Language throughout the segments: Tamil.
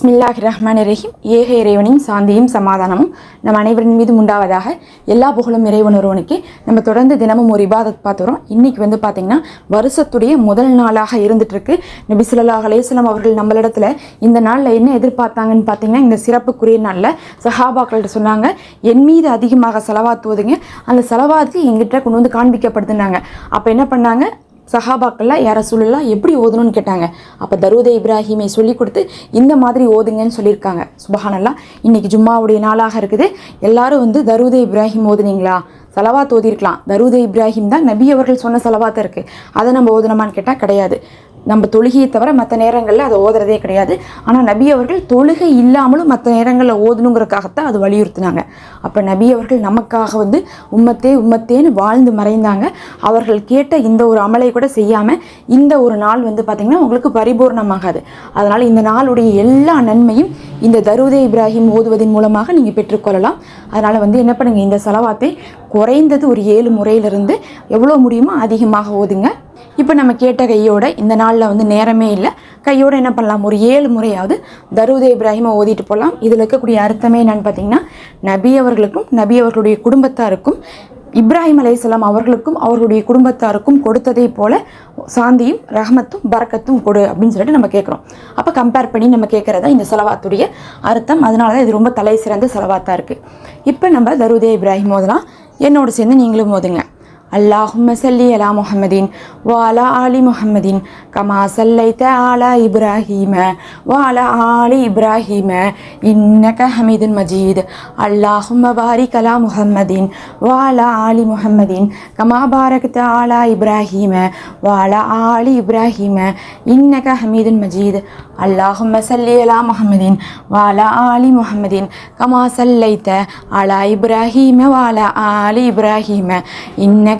பிஸ்மில்லாஹ் ரஹ்மான் ரஹீம் ஏக இறைவனின் சாந்தியும் சமாதானமும் நம் அனைவரின் மீதும் உண்டாவதாக எல்லா புகழும் இறைவன் ஒருவனுக்கு நம்ம தொடர்ந்து தினமும் ஒரு இபாதத் பார்த்துறோம் இன்றைக்கி வந்து பார்த்திங்கன்னா வருஷத்துடைய முதல் நாளாக இருந்துகிட்ருக்கு நபி சுல்லாஹ் அலேஸ்லாம் அவர்கள் நம்மளிடத்தில் இந்த நாளில் என்ன எதிர்பார்த்தாங்கன்னு பார்த்தீங்கன்னா இந்த சிறப்புக்குரிய நாளில் சஹாபாக்கள்கிட்ட சொன்னாங்க. என் மீது அதிகமாக செலவாத்துவதுங்க. அந்த செலவாத்து எங்கிட்ட கொண்டு வந்து காண்பிக்கப்படுதுனாங்க அப்போ என்ன பண்ணாங்க? சஹாபாக்கள்லாம் யார சொல்லலாம் எப்படி ஓதணும்னு கேட்டாங்க. அப்போ தருவதே இப்ராஹிமை சொல்லி கொடுத்து இந்த மாதிரி ஓதுங்கன்னு சொல்லியிருக்காங்க. சுபஹானல்லாம் இன்னைக்கு ஜும்மாவுடைய நாளாக இருக்குது. எல்லாரும் வந்து தருவதே இப்ராஹிம் ஓதுனீங்களா? சலவாத் ஓதிருக்கலாம் தரூதே இப்ராஹிம் தான் நபி அவர்கள் சொன்ன சலவாத்தை இருக்குது அதை நம்ம ஓதணுமான்னு கேட்டால் கிடையாது. நம்ம தொழுகையை தவிர மற்ற நேரங்களில் அதை ஓதுறதே கிடையாது. ஆனால் நபி அவர்கள் தொழுகை இல்லாமலும் மற்ற நேரங்களில் ஓதணுங்கிறதுக்காகத்தான் அது வலியுறுத்தினாங்க. அப்போ நபி அவர்கள் நமக்காக வந்து உம்மத்தே உம்மத்தேன்னு வாழ்ந்து மறைந்தாங்க. அவர்கள் கேட்ட இந்த ஒரு அமலை கூட செய்யாமல் இந்த ஒரு நாள் வந்து பார்த்திங்கன்னா உங்களுக்கு பரிபூர்ணமாகாது. அதனால் இந்த நாளுடைய எல்லா நன்மையும் இந்த தருதே இப்ராஹிம் ஓதுவதன் மூலமாக நீங்கள் பெற்றுக்கொள்ளலாம் அதனால் வந்து என்ன பண்ணுங்கள் இந்த செலவாத்தை குறைந்தது ஒரு ஏழு முறையிலிருந்து எவ்வளோ முடியுமோ அதிகமாக ஓதுங்க. இப்போ நம்ம கேட்ட கையோட இந்த நாளில் வந்து நேரமே இல்லை. கையோட என்ன பண்ணலாம்? ஒரு ஏழு முறையாவது தருதே இப்ராஹிமை ஓதிட்டு போகலாம் இதில் இருக்கக்கூடிய அர்த்தமே என்னென்னு பார்த்தீங்கன்னா நபி அவர்களுக்கும் நபி அவர்களுடைய குடும்பத்தாருக்கும் இப்ராஹிம் அலையாம் அவர்களுக்கும் அவர்களுடைய குடும்பத்தாருக்கும் கொடுத்ததை போல சாந்தியும் ரஹமத்தும் பரக்கத்தும் கொடு அப்படின்னு சொல்லிட்டு நம்ம கேட்குறோம் அப்போ கம்பேர் பண்ணி நம்ம கேட்குறதா இந்த செலவாத்துடைய அர்த்தம். அதனால தான் இது ரொம்ப தலை சிறந்த செலவாத்தாக இருக்குது இப்போ நம்ம தருதே இப்ராஹிம் மோதலாம் என்னோட சேர்ந்து நீங்களும் மோதுங்க அல்லாஹும் சல்லி அலா முஹமதின் வாலா ஆலி முஹம்மதின் கமா சல்லைத்த ஆலா இப்ராஹீம வாலா ஆலி இப்ராஹீம இன்னக ஹமீதுன் மஜீத். அல்லாஹும் பாரிக் அலா முஹம்மதின் வாலா ஆலி முஹம்மதின் கமா பாரக்த ஆலா இப்ராஹீம வாலா ஆலி இப்ராஹீம இன்னக ஹமீதுன் மஜீத். அல்லாஹும் சல்லி அலா முஹம்மதின் வாலா ஆலி முஹம்மதின் கமா சல்லைத்த அலா இப்ராஹீம வாலா ஆலி இப்ராஹீம இன்னக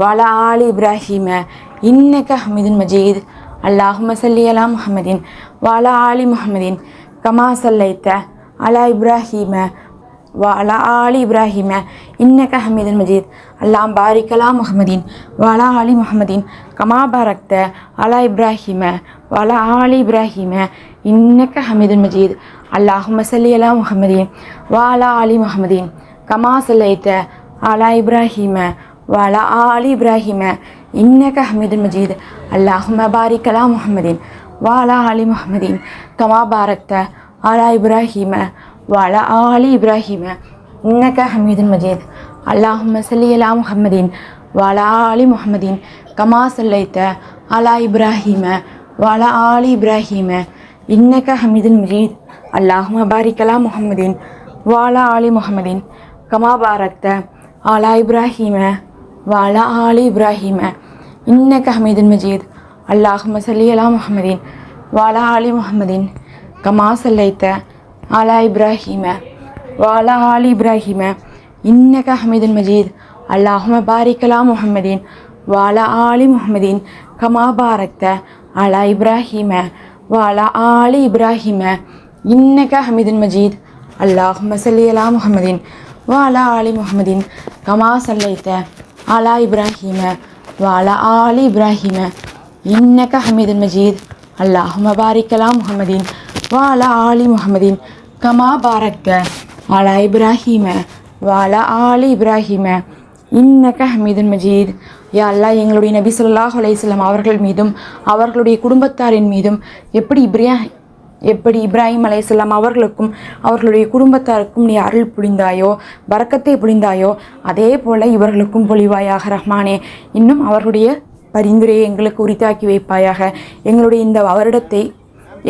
வல ஆலி இப்ராஹிம இன்னக்க ஹமிதின் மஜீத் அல்லாஹும சல்லி அலா முஹமதின் வல ஆலி முஹமதின் கமா சல்லைத்த அலா இப்ராஹிம வல ஆலி இப்ராஹிம இன்னக்க ஹமீதன் மஜீத் அல்லாம் பாரிக் அலா முஹமதின் வல ஆலி முஹமதின் கமா பாரக்த அலா இப்ராஹிம வல ஆலி இப்ராஹிம இன்னக்க ஹமீதுன் மஜீத் அல்லாஹும சல்லி அலா முஹமதின் வாலா அலி முஹமதின் கமா சல்லைத்த அலா இப்ராஹிம வல ஆல் இப்ராஹிம இன்னக ஹமீது மஜீத் அல்லாஹும பாரிகலா முஹமதீன் வாலா அலி முஹமதீன் கமா பாரக்த ஆலா இப்ராஹிம வால ஆலி இப்ராஹிம இன்னக ஹமீது மஜீத் அல்லாஹும சல்லி அலா முஹமதீன் வாலா ஆலி முஹமதீன் கமா சல்லைத்த அலா இப்ராஹிம வாலா ஆலி இப்ராஹிம இன்னக ஹமீது மஜீத் அல்லாஹும பாரிகலா முஹமதீன் வாலா ஆலி முஹமதீன் கமா பாரக்த ஆலா இப்ராஹிம வாலா ஆலி இப்ராஹிம இன்னக்க ஹமீதின் மஜீத் அல்லாஹ் மசலி அலா முஹமதீன் வாலா ஆலி முஹமதீன் கமா சல்லைத்த ஆலா இப்ராஹிம வாலா ஆலி இப்ராஹிம இன்னக்க ஹமீதுன் மஜீத் அல்லாஹும பாரிக்கலா முஹம்மதீன் வாலா ஆலி முஹமதீன் கமா பாரக்த அலா இப்ராஹிம வாலா ஆலி இப்ராஹிம இன்னக்க ஹமீதுன் மஜீத் அல்லாஹும சல்லி அலா முஹமதீன் வாலா ஆலி முஹமதீன் கமா சல்லைத்த அலா இப்ராஹீம வாலா ஆலி இப்ராஹிம இன்னக்க ஹமீதன் மஜீத் அல்லாஹ் மபாரிக்கலா முகமதீன் வாலா ஆலி முகமதீன் கமா பாரக்க அலா இப்ராஹிம வாலா ஆலி இப்ராஹிம இன்னக்க ஹமீதன் மஜீத் யா எங்களுடைய நபி சொல்லாஹ் அலையம் அவர்கள் மீதும் அவர்களுடைய குடும்பத்தாரின் மீதும் எப்படி இப்ரியா எப்படி இப்ராஹிம் அலையாம் அவர்களுக்கும் அவர்களுடைய குடும்பத்தாருக்கும் நீ அருள் புரிந்தாயோ பரக்கத்தை புரிந்தாயோ அதே போல இவர்களுக்கும் பொழிவாயாக ரஹ்மானே இன்னும் அவர்களுடைய பரிந்துரையை எங்களுக்கு உரித்தாக்கி வைப்பாயாக. எங்களுடைய இந்த வருடத்தை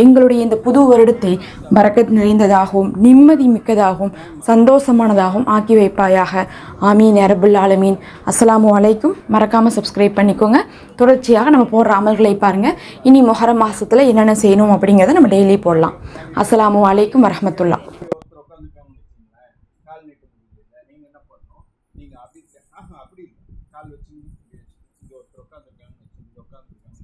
எங்களுடைய இந்த புது வருடத்தை பறக்கத் நிறைந்ததாகவும் நிம்மதி மிக்கதாகவும் சந்தோஷமானதாகவும் ஆக்கி வைப்பாயாக. ஆமீன் அரபுல் ஆலமீன். அஸ்லாம் வலைக்கும் மறக்காமல் சப்ஸ்கிரைப் பண்ணிக்கோங்க. தொடர்ச்சியாக நம்ம போடுற அமல்களை பாருங்கள் இனி மொஹர மாதத்தில் என்னென்ன செய்யணும் அப்படிங்கிறத நம்ம டெய்லி போடலாம். அஸ்லாம் வலைக்கும் வரமத்துல்லா அப்படி கால் வச்சு இங்கே ஒருத்தர் உட்காந்துருக்காங்க இங்கே உட்காந்துருக்காங்க